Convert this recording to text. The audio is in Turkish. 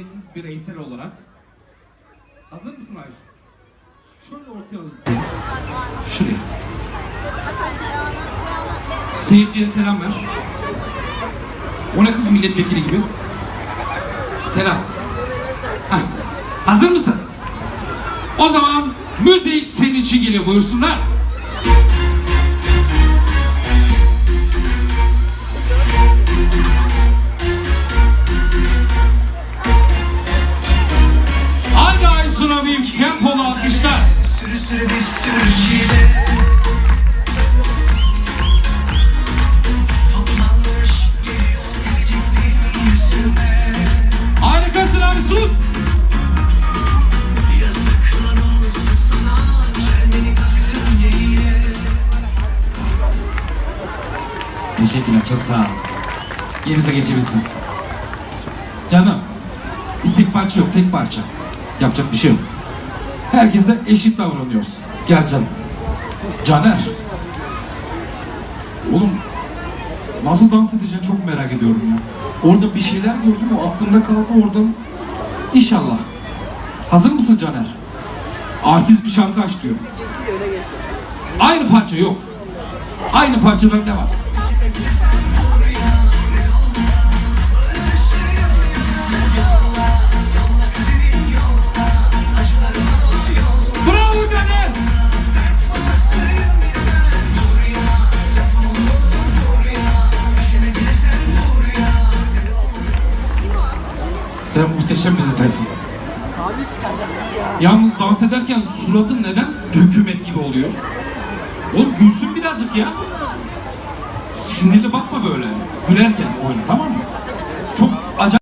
söyleyeceksiniz bireysel olarak. Hazır mısın Aysu? Şöyle ortaya alayım. Şuraya. Seyirciye selam ver. O ne kız milletvekili gibi? Selam. Hah. Hazır mısın? O zaman müzik senin için geliyor buyursunlar. Abim tempolu alkışlar. Sürü sürü bir sürü çile Harikasın yeğine Teşekkürler çok sağ olun. Yerinize geçebilirsiniz. Canım. Biz tek parça yok tek parça. Yapacak bir şey yok. Herkese eşit davranıyoruz. Gel canım. Caner. Oğlum nasıl dans edeceğini çok merak ediyorum ya. Orada bir şeyler gördüm o aklımda kaldı oradan. İnşallah. Hazır mısın Caner? Artist bir şarkı aç diyor. Aynı parça yok. Aynı parçadan devam. Bravo Sen muhteşem bir detaysın. Yalnız dans ederken suratın neden dökümet gibi oluyor? Oğlum gülsün birazcık ya. Sinirli bakma böyle. Gülerken oyna tamam mı? Çok